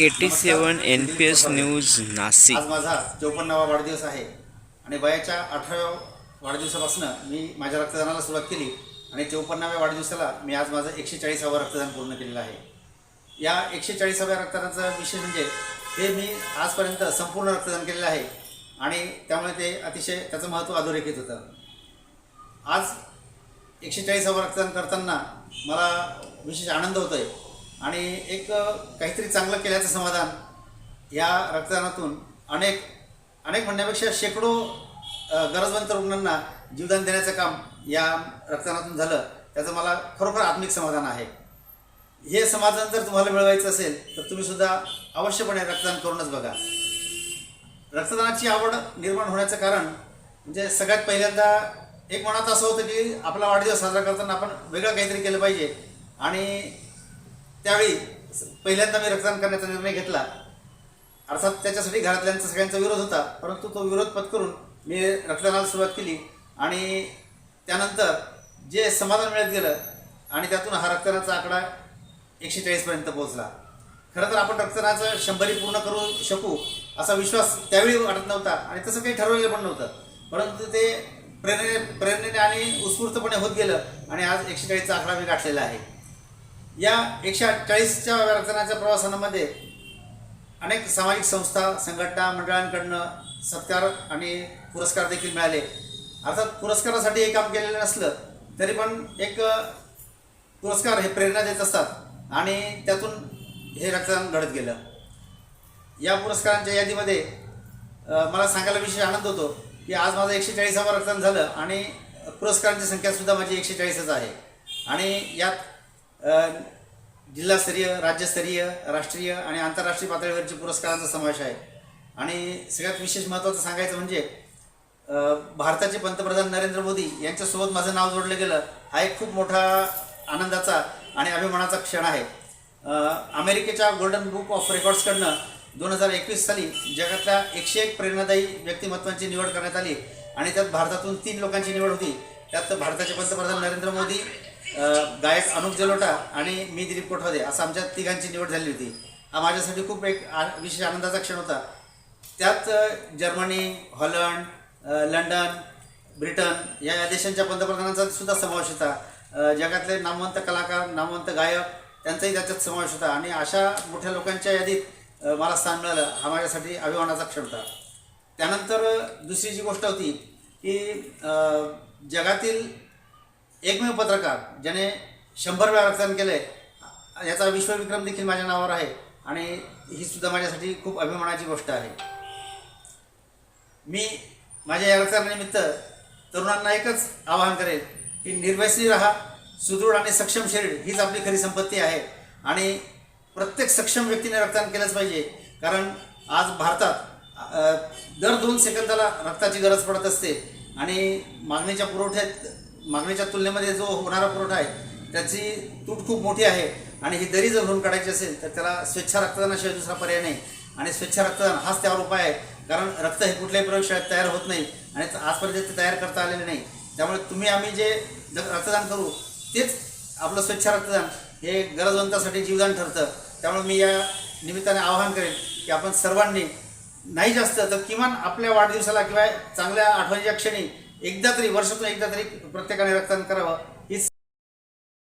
Eighty seven N P S news Nashik. आज माझा चौपन्नावा वाढदिवस आहे. आणि वयाच्या अठराव्या वाढदिवसापासून मी माझ्या रक्तदानाला सुरुवात केली आणि चौपन्नाव्या वाढदिवसाला मी आज माझं एकशे चाळीसावं रक्तदान पूर्ण केलेलं आहे. या एकशे चाळीसाव्या रक्तदानाचा विषय म्हणजे हे मी आजपर्यंत संपूर्ण रक्तदान केलेलं आहे आणि त्यामुळे ते अतिशय त्याचं महत्त्व अधोरेखित होतं. आज एकशे चाळीसावं रक्तदान करताना मला विशेष आनंद होतो आहे आणि एक काहीतरी चांगलं केल्याचं समाधान या रक्तदानातून अनेक अनेक म्हणण्यापेक्षा शेकडो गरजवंत रुग्णांना जीवदान देण्याचं काम या रक्तदानातून झालं त्याचं मला खरोखर आत्मिक समाधान आहे. हे समाधान जर तुम्हाला मिळवायचं असेल तर तुम्ही सुद्धा अवश्यपणे रक्तदान करूनच बघा. रक्तदानाची आवड निर्माण होण्याचं कारण म्हणजे सगळ्यात पहिल्यांदा एक मनात असं होतं की आपला वाढदिवस साजरा करताना आपण वेगळं काहीतरी केलं पाहिजे. आणि त्यावेळी स- पहिल्यांदा मी रक्तदान करण्याचा निर्णय घेतला. अर्थात त्याच्यासाठी घरातल्यांचा सगळ्यांचा विरोध होता परंतु तो विरोध पत्करून मी रक्तदानाला सुरुवात केली आणि त्यानंतर जे समाधान मिळत गेलं आणि त्यातून हा रक्तदानाचा आकडा एकशे चाळीसपर्यंत पोहोचला. खरं तर आपण रक्तदानाचं शंभरी पूर्ण करू शकू असा विश्वास त्यावेळी वाटत नव्हता आणि तसं काही ठरवलेलं पण नव्हतं. परंतु ते प्रेरणे प्रेरणेने आणि उत्स्फूर्तपणे होत गेलं आणि आज एकशे चाळीसचा आकडा मी गाठलेला आहे. या एकशे अठ्ठावीसच्या रक्तदानाच्या प्रवासामध्ये अनेक सामाजिक संस्था संघटना मंडळांकडनं सत्कार आणि पुरस्कार देखील मिळाले. अर्थात पुरस्कारासाठी हे काम केलेलं नसलं तरी पण एक पुरस्कार हे प्रेरणा देत असतात आणि त्यातून हे रक्तदान घडत गेलं. या पुरस्कारांच्या यादीमध्ये मला सांगायला विशेष आनंद होतो की आज माझं एकशे चाळीसावं रक्तदान झालं आणि पुरस्कारांची संख्यासुद्धा माझी एकशे चाळीसच आहे. आणि यात जिल्हास्तरीय राज्यस्तरीय राष्ट्रीय आणि आंतरराष्ट्रीय पातळीवरचे पुरस्कारांचा समावेश आहे. आणि सगळ्यात विशेष महत्त्वाचं सांगायचं म्हणजे भारताचे पंतप्रधान नरेंद्र मोदी यांच्यासोबत माझं नाव जोडलं गेलं हा एक खूप मोठा आनंदाचा आणि अभिमानाचा क्षण आहे. अमेरिकेच्या गोल्डन बुक ऑफ रेकॉर्ड्सकडनं दोन हजार एकवीस साली जगातल्या एकशे एक प्रेरणादायी व्यक्तिमत्वांची निवड करण्यात आली आणि त्यात भारतातून तीन लोकांची निवड होती. त्यात भारताचे पंतप्रधान नरेंद्र मोदी गायक अनुप जलोटा आणि मी दिलीप कोठावदे असं आमच्या तिघांची निवड झाली होती. हा माझ्यासाठी खूप एक आ- विशेष आनंदाचा क्षण होता. त्यात जर्मनी हॉलंड लंडन ब्रिटन या या देशांच्या पंतप्रधानांचा सुद्धा समावेश होता. जगातले नामवंत कलाकार नामवंत गायक त्यांचाही त्याच्यात समावेश होता आणि अशा मोठ्या लोकांच्या यादीत मला स्थान मिळालं. हा माझ्यासाठी अभिमानाचा क्षण होता. त्यानंतर दुसरी जी गोष्ट होती की जगातील एकमेव पत्रकार ज्याने शंभर वेळा रक्तदान केलं आहे याचा विश्वविक्रम देखील माझ्या नावावर आहे आणि ही सुद्धा माझ्यासाठी खूप अभिमानाची गोष्ट आहे. मी माझ्या या रक्तदानानिमित्त तरुणांना एकच आवाहन करेल की निर्व्यसनी राहा सुदृढ आणि सक्षम शरीर हीच आपली खरी संपत्ती आहे आणि प्रत्येक सक्षम व्यक्तीने रक्तदान केलंच पाहिजे. कारण आज भारतात दर दोन सेकंदाला रक्ताची गरज पडत असते आणि मागणीच्या पुरवठ्यात मागणीच्या तुलनेमध्ये जो होणारा पुरवठा आहे त्याची तूट खूप मोठी आहे आणि ही दरी जर भरून काढायची असेल तर त्याला स्वच्छ रक्तदानाशिवाय दुसरा पर्याय नाही. आणि स्वच्छ रक्तदान हाच त्यावर उपाय आहे कारण रक्त हे कुठल्याही प्रयोगशाळेत तयार होत नाही आणि आजपर्यंत ते तयार करता आलेले नाही. त्यामुळे तुम्ही आम्ही जे रक्तदान करू तेच आपलं स्वच्छ रक्तदान हे गरजवंतासाठी जीवदान ठरतं. त्यामुळे मी या निमित्ताने आवाहन करेन की आपण सर्वांनी नाही जास्त तर किमान आपल्या वाढदिवसाला किंवा चांगल्या आठवणीच्या क्षणी एकदा तरी वर्षातून एकदा तरी प्रत्येकाने रक्तदान करावं.